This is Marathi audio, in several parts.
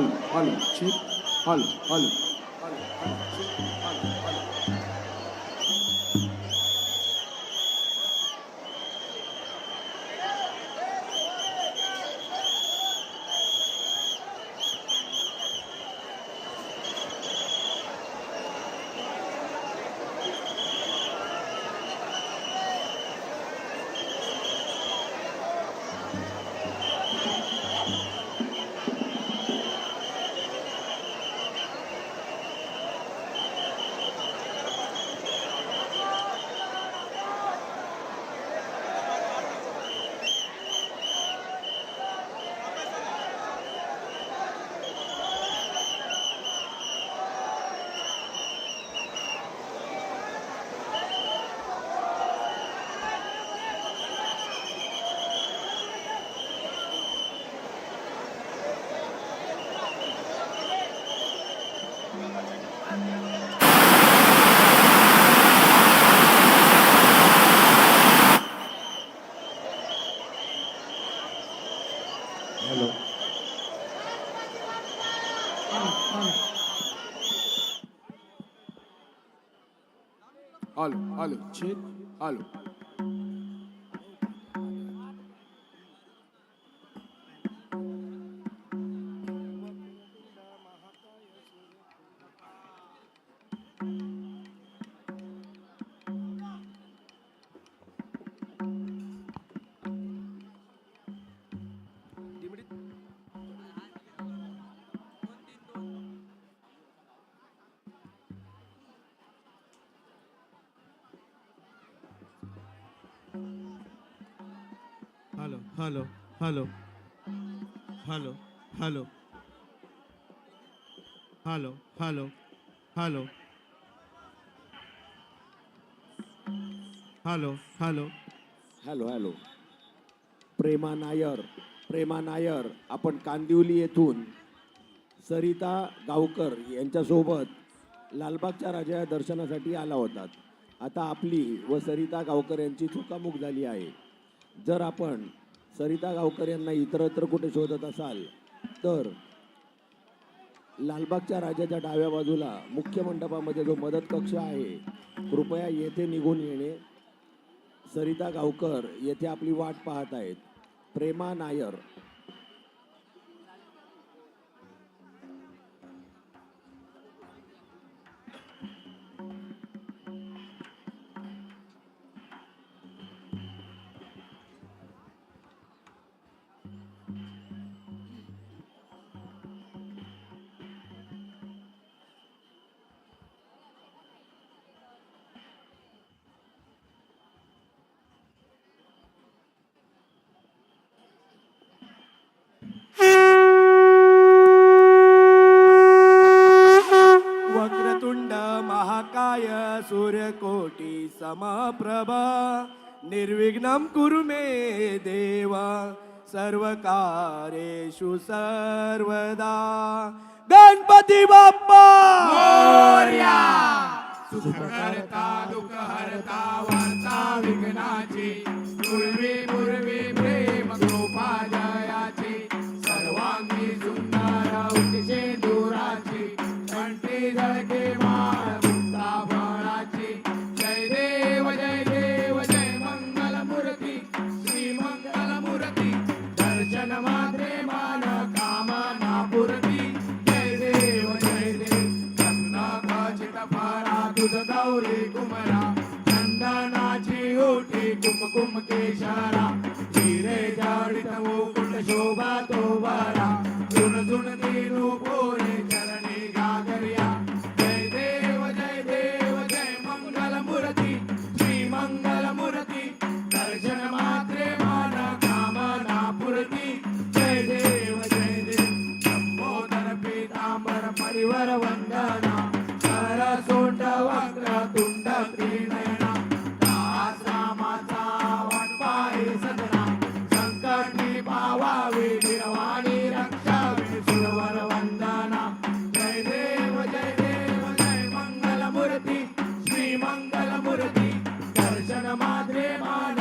al al çip al al al al çip al Alo, çek, alo. Thank you. Hello hello hello hello hello hello hello hello hello hello hello Prema Nair Prema Nair आपण कांदिवली येथून सरिता गावकर यांच्यासोबत लालबागच्या राजा या दर्शनासाठी आला होतात. आता आपली व सरिता गावकर यांची चुकामुक झाली आहे. जर आपण सरिता गावकर यांना इतरत्र कुठे शोधत असाल? तर लालबागच्या राजाच्या डाव्या बाजूला मुख्य मंडपामध्ये जो मदत कक्ष आहे कृपया येथे निघून येणे. सरिता गावकर येथे आपली वाट पाहत आहेत. प्रेमा नायर. निर्विघ्नं कुरु मे देवा सर्वकारेषु सर्वदा। गणपती बाप्पा! सुखकर्ता दुःखहर्ता। तुझ गौरी कुमरा चंदनाची ओठी कुमकुम केशारा. हिरे जडित मुकुट हो शोभा तो बारा झुन झुन दिनू पोरे Madre Mana.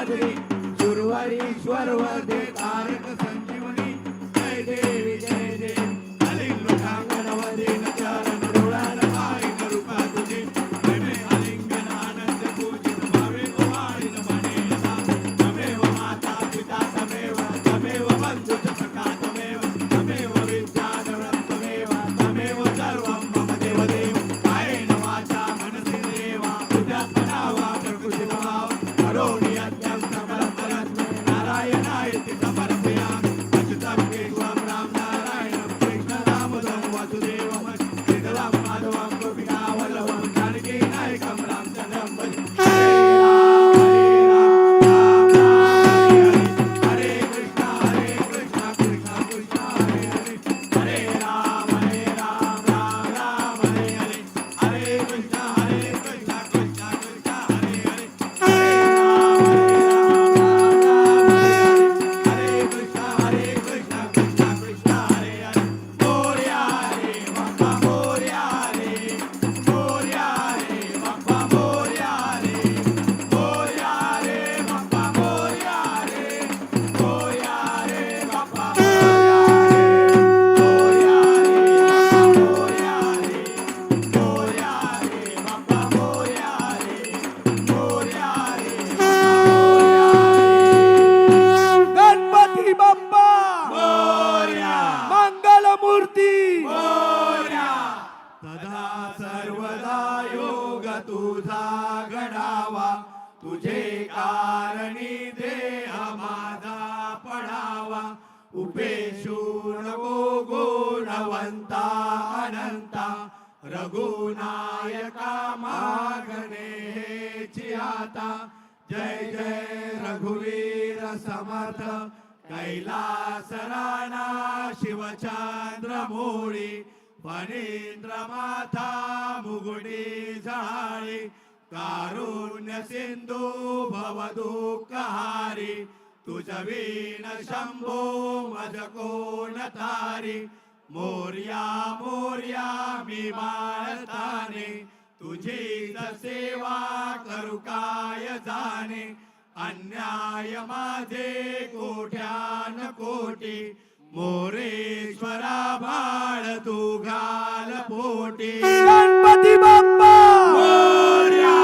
वाजवी गुरुवारी ईश्वर तारक योग तुझा घडावा तुझे कारणी देह माझा पडावा. उपेशूर गुणवंता अनंता रघुनायका मागणे आता. जय जय रघुवीर समर्थ कैलास राणा शिवचंद्र मोळी. फणींद्रमाथा मुगुडी झाळी कारुण्य सिंधू भवदुःखहारी तुझवीन शंभो मज कोण तारी मोर्या मोर्या मी बाळताने तुझी सेवा करू काय जाणे अन्याय माझे कोठ्यान कोटी मोरेश्वरा बाळ तू घाल पोटी. गणपती बाप्पा! मोर्या